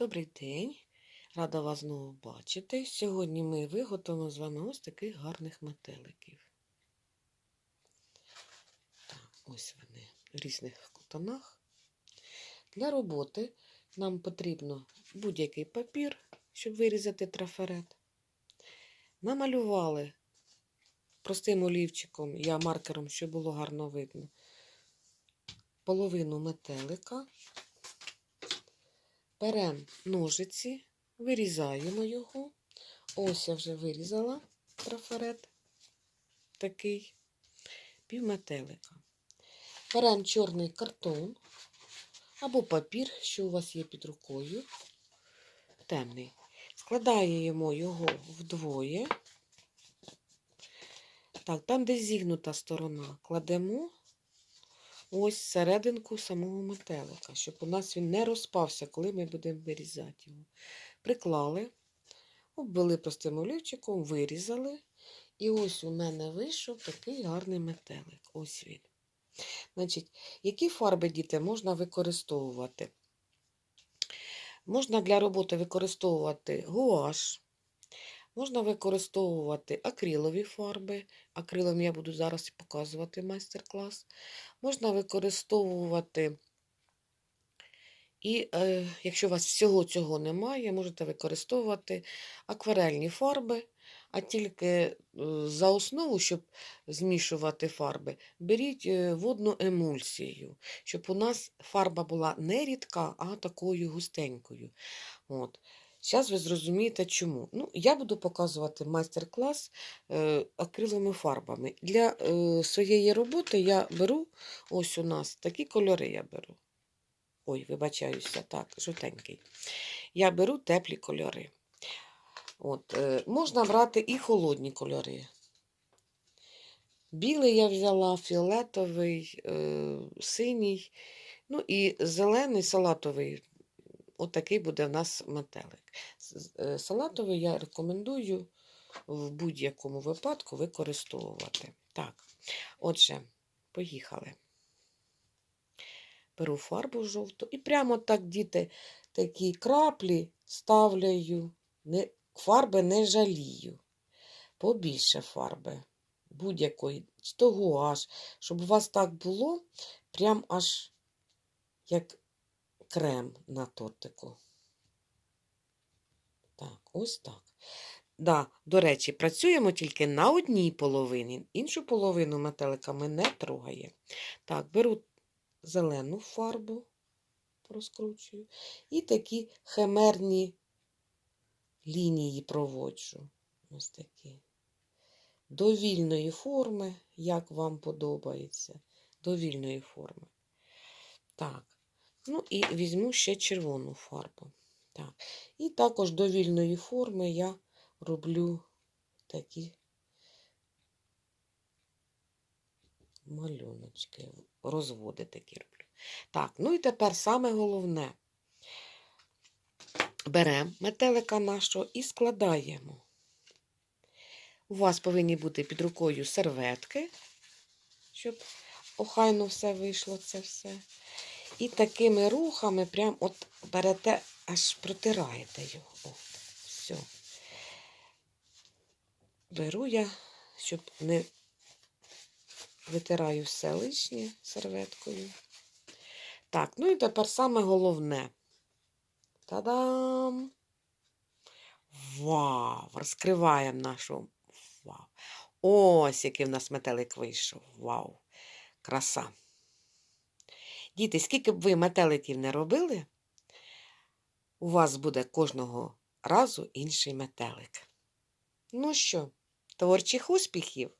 Добрий день, рада вас знову бачити. Сьогодні ми виготовимо з вами ось таких гарних метеликів. Так, ось вони в різних тонах. Для роботи нам потрібно будь-який папір, щоб вирізати трафарет. Намалювали простим олівчиком, я маркером, щоб було гарно видно, половину метелика. Беремо ножиці, вирізаємо його. Ось я вже вирізала трафарет такий, півметелика. Беремо чорний картон або папір, що у вас є під рукою, темний. Складаємо його вдвоє. Так, там, де зігнута сторона, кладемо ось серединку самого метелика, щоб у нас він не розпався, коли ми будемо вирізати його. Приклали, обвели простим олівчиком, вирізали. І ось у мене вийшов такий гарний метелик. Ось він. Значить, які фарби діти можна використовувати? Можна для роботи використовувати гуаш, можна використовувати акрилові фарби. Акрилом я буду зараз показувати майстер-клас. Можна використовувати, і е, якщо у вас всього цього немає, можете використовувати акварельні фарби, а тільки е, за основу, щоб змішувати фарби, беріть е, водну емульсію, щоб у нас фарба була не рідка, а такою густенькою. От. Зараз ви зрозумієте, чому. Ну, Я буду показувати майстер-клас е, акриловими фарбами. Для е, своєї роботи я беру, ось у нас такі кольори я беру. Ой, вибачаюся, так, жовтенький. Я беру теплі кольори. От, е, Можна брати і холодні кольори. Білий я взяла, фіолетовий, е, синій, ну і зелений салатовий. Отакий буде в нас метелик. Е, Салатовий я рекомендую в будь-якому випадку використовувати. Так, отже, поїхали. Беру фарбу жовту і прямо так, діти, такі краплі ставляю. Не, фарби не жалію. Побільше фарби. Будь-якої, чи то гуаш, щоб у вас так було, прям аж як крем на тортику. Так, ось так. Да, до речі, працюємо тільки на одній половині, іншу половину метелика ми не трогаємо. Так, беру зелену фарбу, розкручую, і такі химерні лінії проводжу. Ось такі. Довільної форми, як вам подобається. Довільної форми. Так. Ну і візьму ще червону фарбу. Так. І також до вільної форми я роблю такі малюночки, розводи такі роблю. Так, ну і тепер саме головне. Беремо метелика нашого і складаємо. У вас повинні бути під рукою серветки, щоб охайно все вийшло це все. І такими рухами прям от берете, аж протираєте його. От, все. Беру я, щоб не витираю все лишнє серветкою. Так, ну і тепер саме головне. Та-дам! Вау! Розкриваємо нашу. Вау! Ось який в нас метелик вийшов. Вау! Краса! Діти, скільки б ви метеликів не робили, у вас буде кожного разу інший метелик. Ну що, творчих успіхів!